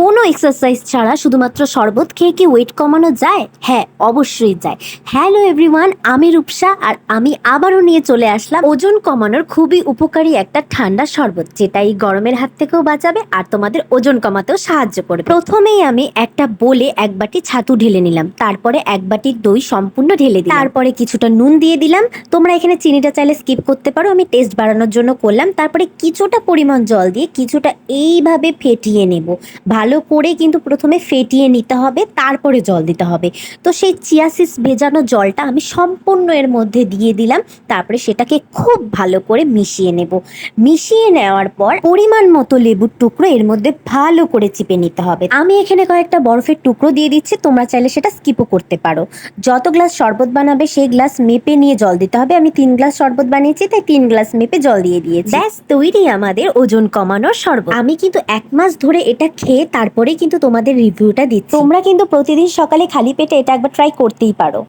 কোনো এক্সারসাইজ ছাড়া শুধুমাত্র শরবত খেয়ে কি ওয়েট কমানো যায়? হ্যাঁ অবশ্যই যায়। হ্যালো এভরিওয়ান আমি রূপসা আর আমি আবারও নিয়ে চলে আসলাম ওজন কমানোর খুবই উপকারী একটা ঠান্ডা শরবত, যেটা এই গরমের হাত থেকেও বাঁচাবে আর তোমাদের ওজন কমাতেও সাহায্য করবে। প্রথমেই আমি একটা বলে এক বাটি ছাতু ঢেলে নিলাম, তারপরে এক বাটি দই সম্পূর্ণ ঢেলে দিলাম। তারপরে কিছুটা নুন দিয়ে দিলাম। তোমরা এখানে চিনিটা চাইলে স্কিপ করতে পারো, আমি টেস্ট বাড়ানোর জন্য করলাম। তারপরে কিছুটা পরিমাণ জল দিয়ে কিছুটা এইভাবে ফেটিয়ে নেব। ভালো করে কিন্তু প্রথমে ফেটিয়ে নিতে হবে, তারপরে জল দিতে হবে। তো সেই চিয়াসিস ভেজানো জলটা আমি সম্পূর্ণ এর মধ্যে দিয়ে দিলাম, তারপরে সেটাকে খুব ভালো করে মিশিয়ে নেব। মিশিয়ে নেওয়ার পর পরিমাণ মতো লেবুর টুকরো এর মধ্যে ভালো করে চিপে নিতে হবে। আমি এখানে কয়েকটা বরফের টুকরো দিয়ে দিচ্ছি, তোমরা চাইলে সেটা স্কিপও করতে পারো। যত গ্লাস শরবত বানাবে, সেই গ্লাস মেপে নিয়ে জল দিতে হবে। আমি তিন গ্লাস শরবত বানিয়েছি, তাই তিন গ্লাস মেপে জল দিয়ে দিয়েছি। ব্যাস, তৈরি আমাদের ওজন কমানোর শরবত। আমি কিন্তু এক মাস ধরে এটা খেয়ে তারপরে কিন্তু তোমাদের রিভিউটা দিচ্ছি। তোমরা কিন্তু প্রতিদিন সকালে খালি পেটে এটা একবার ট্রাই করতেই পারো।